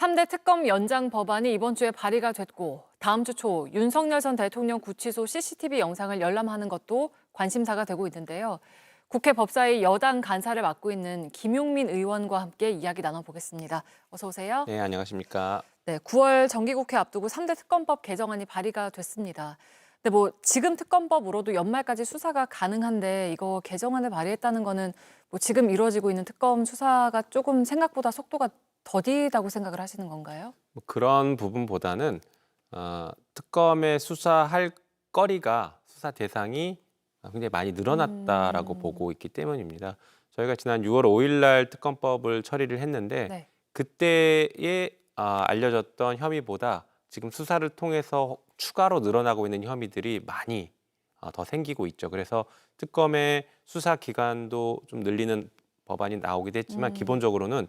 3대 특검 연장 법안이 이번 주에 발의가 됐고 다음 주 초 윤석열 전 대통령 구치소 CCTV 영상을 열람하는 것도 관심사가 되고 있는데요. 국회 법사위 여당 간사를 맡고 있는 김용민 의원과 함께 이야기 나눠보겠습니다. 어서 오세요. 네, 안녕하십니까. 네, 9월 정기국회 앞두고 3대 특검법 개정안이 발의가 됐습니다. 근데 뭐 지금 특검법으로도 연말까지 수사가 가능한데 이거 개정안을 발의했다는 거는 뭐 지금 이루어지고 있는 특검 수사가 조금 생각보다 속도가 더디다고 생각을 하시는 건가요? 뭐 그런 부분보다는 어, 특검의 수사할 거리가 수사 대상이 굉장히 많이 늘어났다라고 음. 보고 있기 때문입니다. 저희가 지난 6월 5일 날 특검법을 처리를 했는데 네. 그때에 아, 알려졌던 혐의보다 지금 수사를 통해서 추가로 늘어나고 있는 혐의들이 많이 아, 더 생기고 있죠. 그래서 특검의 수사 기간도 좀 늘리는 법안이 나오기도 했지만 음. 기본적으로는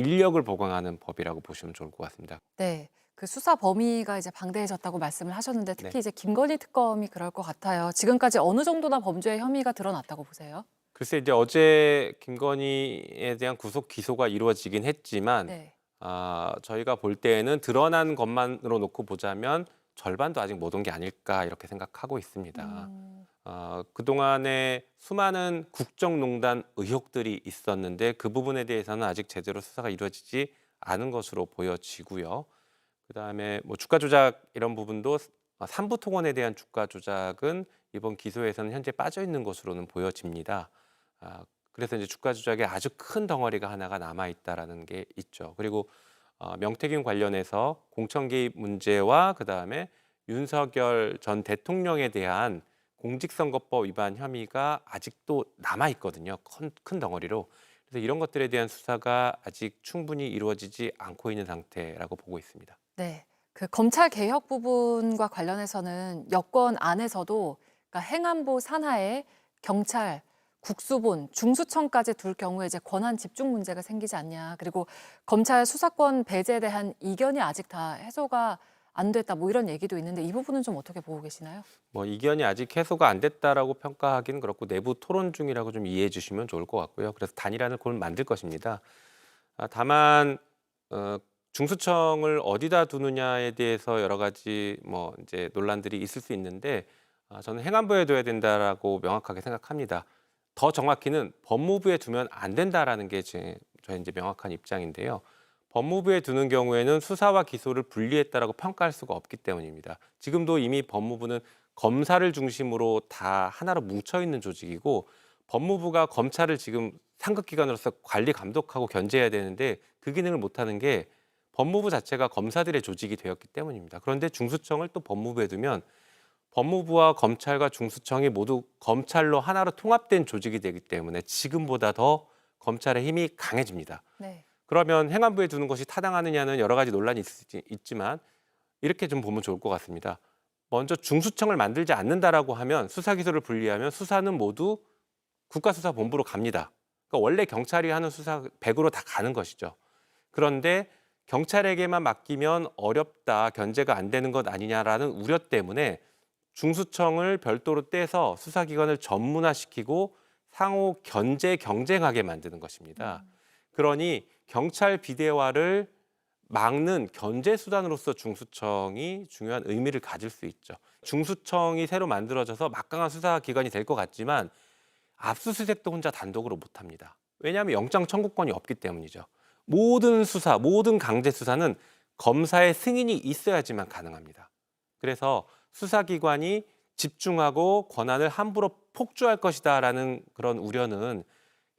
인력을 보강하는 법이라고 보시면 좋을 것 같습니다. 네. 그 수사 범위가 이제 방대해졌다고 말씀을 하셨는데 특히 네. 이제 김건희 특검이 그럴 것 같아요. 지금까지 어느 정도나 범죄 혐의가 드러났다고 보세요? 글쎄 이제 어제 김건희에 대한 구속 기소가 이루어지긴 했지만 네. 아, 저희가 볼 때에는 드러난 것만으로 놓고 보자면 절반도 아직 못 온 게 아닐까 이렇게 생각하고 있습니다. 음, 어, 그동안에 수많은 국정농단 의혹들이 있었는데 그 부분에 대해서는 아직 제대로 수사가 이루어지지 않은 것으로 보여지고요. 그다음에 뭐 주가 조작 이런 부분도 어, 삼부 토건에 대한 주가 조작은 이번 기소에서는 현재 빠져 있는 것으로는 보여집니다. 아, 그래서 이제 주가 조작에 아주 큰 덩어리가 하나가 남아 있다라는 게 있죠. 그리고 어, 명태균 관련해서 공천 개입 문제와 그다음에 윤석열 전 대통령에 대한 공직선거법 위반 혐의가 아직도 남아 있거든요. 큰, 큰 덩어리로. 그래서 이런 것들에 대한 수사가 아직 충분히 이루어지지 않고 있는 상태라고 보고 있습니다. 네. 그 검찰 개혁 부분과 관련해서는 여권 안에서도 그러니까 행안부 산하에 경찰, 국수본, 중수청까지 둘 경우에 이제 권한 집중 문제가 생기지 않냐. 그리고 검찰 수사권 배제에 대한 이견이 아직 다 해소가 안 됐다. 뭐 이런 얘기도 있는데 이 부분은 좀 어떻게 보고 계시나요? 뭐 이견이 아직 해소가 안 됐다라고 평가하기는 그렇고 내부 토론 중이라고 좀 이해해 주시면 좋을 것 같고요. 그래서 단일화를 곧 만들 것입니다. 아, 다만 어, 중수청을 어디다 두느냐에 대해서 여러 가지 뭐 이제 논란들이 있을 수 있는데 아, 저는 행안부에 둬야 된다라고 명확하게 생각합니다. 더 정확히는 법무부에 두면 안 된다라는 게 제, 저의 이제 명확한 입장인데요. 법무부에 두는 경우에는 수사와 기소를 분리했다라고 평가할 수가 없기 때문입니다. 지금도 이미 법무부는 검사를 중심으로 다 하나로 뭉쳐 있는 조직이고 법무부가 검찰을 지금 상급 기관으로서 관리 감독하고 견제해야 되는데 그 기능을 못 하는 게 법무부 자체가 검사들의 조직이 되었기 때문입니다. 그런데 중수청을 또 법무부에 두면 법무부와 검찰과 중수청이 모두 검찰로 하나로 통합된 조직이 되기 때문에 지금보다 더 검찰의 힘이 강해집니다. 네. 그러면 행안부에 두는 것이 타당하느냐는 여러 가지 논란이 있, 있지만 이렇게 좀 보면 좋을 것 같습니다. 먼저 중수청을 만들지 않는다라고 하면 수사 기소를 분리하면 수사는 모두 국가수사본부로 갑니다. 그러니까 원래 경찰이 하는 수사 100으로 다 가는 것이죠. 그런데 경찰에게만 맡기면 어렵다, 견제가 안 되는 것 아니냐라는 우려 때문에 중수청을 별도로 떼서 수사기관을 전문화시키고 상호 견제 경쟁하게 만드는 것입니다. 그러니 경찰 비대화를 막는 견제 수단으로서 중수청이 중요한 의미를 가질 수 있죠. 중수청이 새로 만들어져서 막강한 수사 기관이 될 것 같지만 압수수색도 혼자 단독으로 못 합니다. 왜냐하면 영장 청구권이 없기 때문이죠. 모든 수사, 모든 강제 수사는 검사의 승인이 있어야지만 가능합니다. 그래서 수사기관이 집중하고 권한을 함부로 폭주할 것이다라는 그런 우려는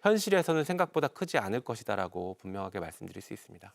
현실에서는 생각보다 크지 않을 것이다라고 분명하게 말씀드릴 수 있습니다.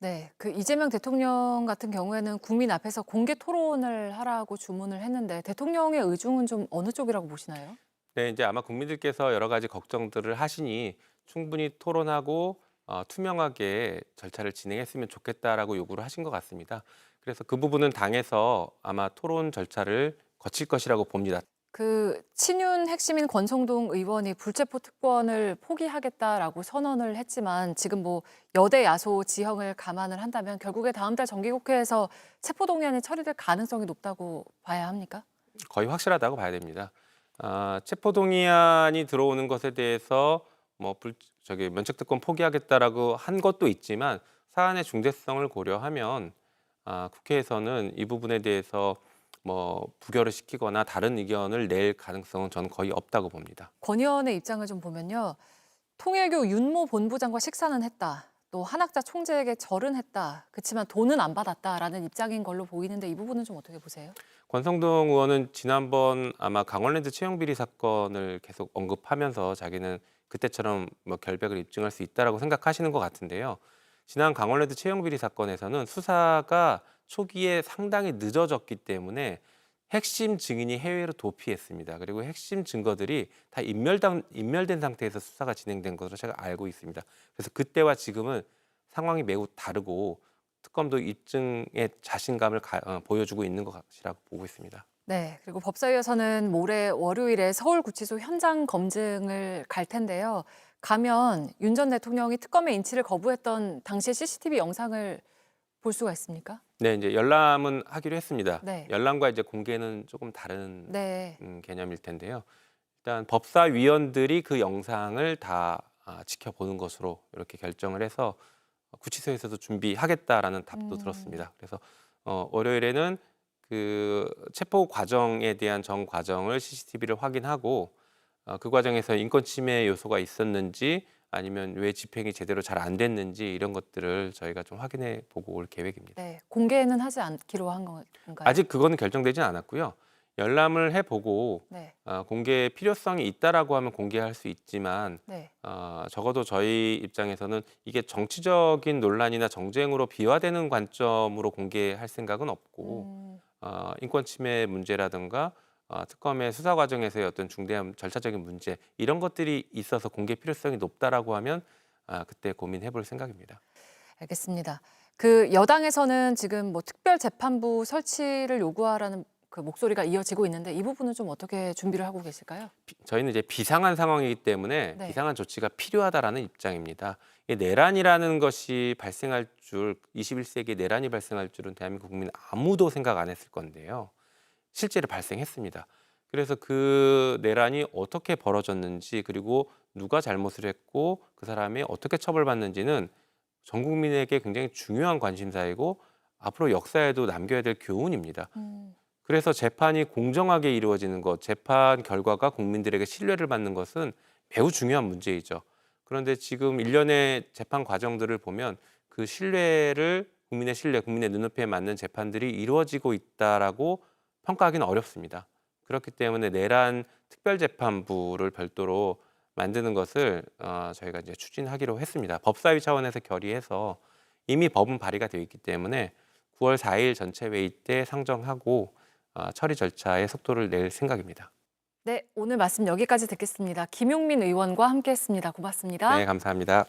네, 그 이재명 대통령 같은 경우에는 국민 앞에서 공개 토론을 하라고 주문을 했는데 대통령의 의중은 좀 어느 쪽이라고 보시나요? 네, 이제 아마 국민들께서 여러 가지 걱정들을 하시니 충분히 토론하고 어, 투명하게 절차를 진행했으면 좋겠다라고 요구를 하신 것 같습니다. 그래서 그 부분은 당에서 아마 토론 절차를 거칠 것이라고 봅니다. 그 친윤 핵심인 권성동 의원이 불체포 특권을 포기하겠다라고 선언을 했지만 지금 뭐 여대 야소 지형을 감안을 한다면 결국에 다음 달 정기국회에서 체포동의안이 처리될 가능성이 높다고 봐야 합니까? 거의 확실하다고 봐야 됩니다. 아, 체포동의안이 들어오는 것에 대해서 뭐 불, 저기 면책특권 포기하겠다라고 한 것도 있지만 사안의 중대성을 고려하면 아, 국회에서는 이 부분에 대해서 뭐 부결을 시키거나 다른 의견을 낼 가능성은 저는 거의 없다고 봅니다. 권 의원의 입장을 좀 보면요. 통일교 윤모 본부장과 식사는 했다. 또 한학자 총재에게 절은 했다. 그렇지만 돈은 안 받았다라는 입장인 걸로 보이는데 이 부분은 좀 어떻게 보세요? 권성동 의원은 지난번 아마 강원랜드 채용 비리 사건을 계속 언급하면서 자기는 그때처럼 뭐 결백을 입증할 수 있다라고 생각하시는 것 같은데요. 지난 강원랜드 채용 비리 사건에서는 수사가 초기에 상당히 늦어졌기 때문에 핵심 증인이 해외로 도피했습니다. 그리고 핵심 증거들이 다 인멸당, 인멸된 상태에서 수사가 진행된 것으로 제가 알고 있습니다. 그래서 그때와 지금은 상황이 매우 다르고 특검도 입증의 자신감을 가- 어, 보여주고 있는 것이라고 보고 있습니다. 네. 그리고 법사위에서는 모레 월요일에 서울구치소 현장 검증을 갈 텐데요. 가면 윤 전 대통령이 특검의 인치를 거부했던 당시의 CCTV 영상을 볼 수가 있습니까? 네, 이제 열람은 하기로 했습니다. 네. 열람과 이제 공개는 조금 다른 네. 음, 개념일 텐데요. 일단 법사위원들이 그 영상을 다 아, 지켜보는 것으로 이렇게 결정을 해서 구치소에서도 준비하겠다라는 답도 음. 들었습니다. 그래서 어, 월요일에는 그 체포 과정에 대한 전 과정을 CCTV를 확인하고 어, 그 과정에서 인권 침해 요소가 있었는지 아니면 왜 집행이 제대로 잘 안 됐는지 이런 것들을 저희가 좀 확인해 보고 올 계획입니다. 네. 공개는 하지 않기로 한 건가요? 아직 그거는 결정되진 않았고요. 열람을 해보고 네. 어, 공개 필요성이 있다라고 하면 공개할 수 있지만 네. 어, 적어도 저희 입장에서는 이게 정치적인 논란이나 정쟁으로 비화되는 관점으로 공개할 생각은 없고 음, 어, 인권 침해 문제라든가 어, 특검의 수사 과정에서의 어떤 중대한 절차적인 문제 이런 것들이 있어서 공개 필요성이 높다라고 하면 아, 그때 고민해 볼 생각입니다. 알겠습니다. 그 여당에서는 지금 뭐 특별 재판부 설치를 요구하라는 그 목소리가 이어지고 있는데 이 부분은 좀 어떻게 준비를 하고 계실까요? 비- 저희는 이제 비상한 상황이기 때문에 네. 비상한 조치가 필요하다라는 입장입니다. 이 내란이라는 것이 발생할 줄 21세기에 내란이 발생할 줄은 대한민국 국민 아무도 생각 안 했을 건데요. 실제로 발생했습니다. 그래서 그 내란이 어떻게 벌어졌는지 그리고 누가 잘못을 했고 그 사람이 어떻게 처벌받는지는 전 국민에게 굉장히 중요한 관심사이고 앞으로 역사에도 남겨야 될 교훈입니다. 음, 그래서 재판이 공정하게 이루어지는 것, 재판 결과가 국민들에게 신뢰를 받는 것은 매우 중요한 문제이죠. 그런데 지금 일련의 재판 과정들을 보면 그 신뢰를 국민의 신뢰, 국민의 눈높이에 맞는 재판들이 이루어지고 있다라고 평가하기는 어렵습니다. 그렇기 때문에 내란 특별재판부를 별도로 만드는 것을 어, 저희가 이제 추진하기로 했습니다. 법사위 차원에서 결의해서 이미 법은 발의가 되어 있기 때문에 9월 4일 전체 회의 때 상정하고 어, 처리 절차에 속도를 낼 생각입니다. 네, 오늘 말씀 여기까지 듣겠습니다. 김용민 의원과 함께했습니다. 고맙습니다. 네, 감사합니다.